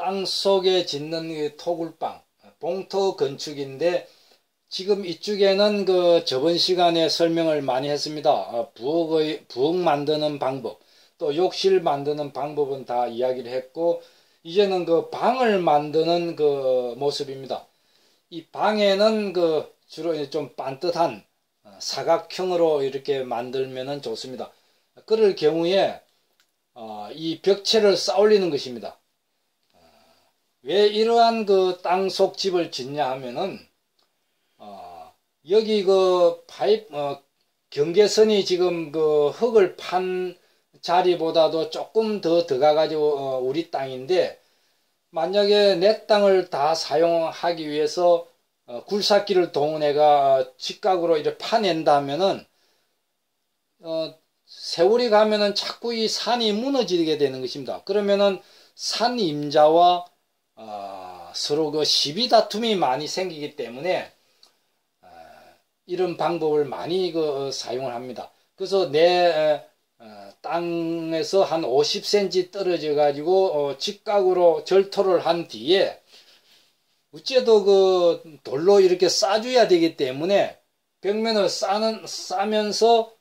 땅 속에 짓는 토굴방, 봉토 건축인데 지금 이쪽에는 그 저번 시간에 설명을 많이 했습니다. 어, 부엌의 부엌 만드는 방법, 또 욕실 만드는 방법은 다 이야기를 했고 이제는 그 방을 만드는 그 모습입니다. 이 방에는 그 주로 좀 반듯한 어, 사각형으로 이렇게 만들면 좋습니다. 그럴 경우에 어, 이 벽체를 쌓올리는 것입니다. 왜 이러한 그 땅속 집을 짓냐 하면은 여기 그 파이프 어, 경계선이 지금 그 흙을 판 자리보다도 조금 더 들어가가지고 어, 우리 땅인데 만약에 내 땅을 다 사용하기 위해서 어, 굴삭기를 동원해가 직각으로 이렇게 파낸다면은 어, 세월이 가면은 자꾸 이 산이 무너지게 되는 것입니다. 그러면은 산 임자와 어, 서로 그 시비 다툼이 많이 생기기 때문에 이런 방법을 많이 그 사용을 합니다. 그래서 내 어, 땅에서 한 50cm 떨어져 가지고 어, 직각으로 절토를 한 뒤에 어째도 그 돌로 이렇게 싸줘야 되기 때문에 벽면을 싸는 싸면서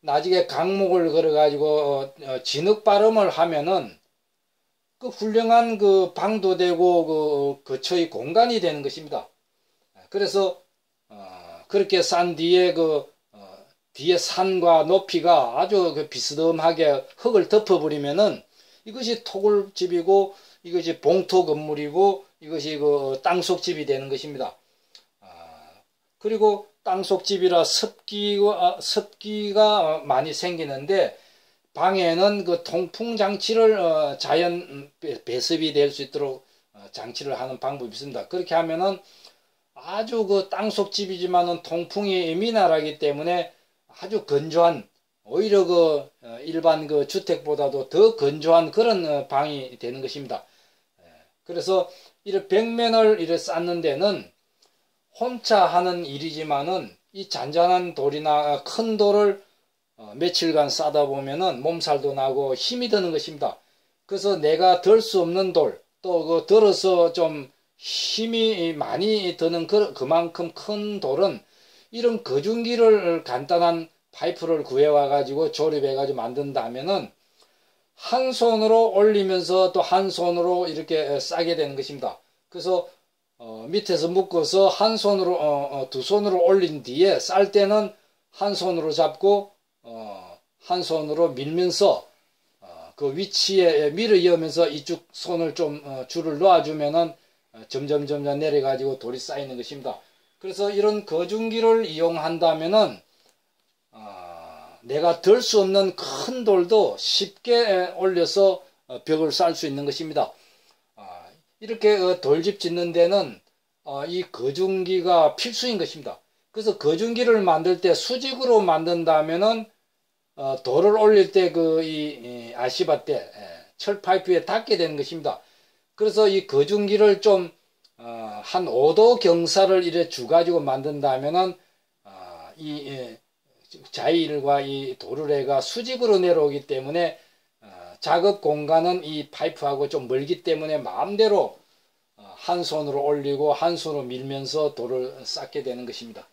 나중에 강목을 걸어 가지고 어, 진흙 발음을 하면은 그 훌륭한 그 방도 되고 그 거처의 공간이 되는 것입니다. 그래서 그렇게 산 뒤에 그 어, 뒤에 산과 높이가 아주 그 비스듬하게 흙을 덮어버리면은 이것이 토굴집이고 이것이 봉토 건물이고 이것이 그 땅속 집이 되는 것입니다. 아, 그리고 땅속 집이라 습기가 습기가 많이 생기는데 방에는 그 통풍 장치를 어, 자연 배습이 될 수 있도록 어, 장치를 하는 방법이 있습니다. 그렇게 하면은 아주 그 땅속 집이지만은 통풍이 미나라기 때문에 아주 건조한 오히려 그 어, 일반 그 주택보다도 더 건조한 그런 어, 방이 되는 것입니다. 예. 그래서 이런 벽면을 이렇게 쌓는 데는 혼자 하는 일이지만은 이 잔잔한 돌이나 큰 돌을 어, 며칠간 싸다 보면은 몸살도 나고 힘이 드는 것입니다. 그래서 내가 들 수 없는 돌, 또그 들어서 좀 힘이 많이 드는 그, 그만큼 큰 돌은 이런 거중기를 간단한 파이프를 구해와 가지고 조립해 가지고 만든다면은 한 손으로 올리면서 또 한 손으로 이렇게 싸게 되는 것입니다. 그래서 어, 밑에서 묶어서 한 손으로 어, 어, 두 손으로 올린 뒤에 쌀 때는 한 손으로 잡고 어, 한 손으로 밀면서 어, 그 위치에 밀어 이으면서 이쪽 손을 좀 어, 줄을 놓아주면은 어, 점점 점점 내려가지고 돌이 쌓이는 것입니다. 그래서 이런 거중기를 이용한다면은 어, 내가 들 수 없는 큰 돌도 쉽게 올려서 어, 벽을 쌓을 수 있는 것입니다. 어, 이렇게 어, 돌집 짓는 데는 어, 이 거중기가 필수인 것입니다. 그래서 거중기를 만들 때 수직으로 만든다면은 돌을 올릴 때 그 이 아시바 때철 파이프에 닿게 되는 것입니다. 그래서 이 거중기를 좀, 어, 한 5도 경사를 이래 주 가지고 만든다면은, 어, 이, 예, 자일과 이 도르래가 수직으로 내려오기 때문에, 어, 작업 공간은 이 파이프하고 좀 멀기 때문에 마음대로 어, 한 손으로 올리고 한 손으로 밀면서 돌을 쌓게 되는 것입니다.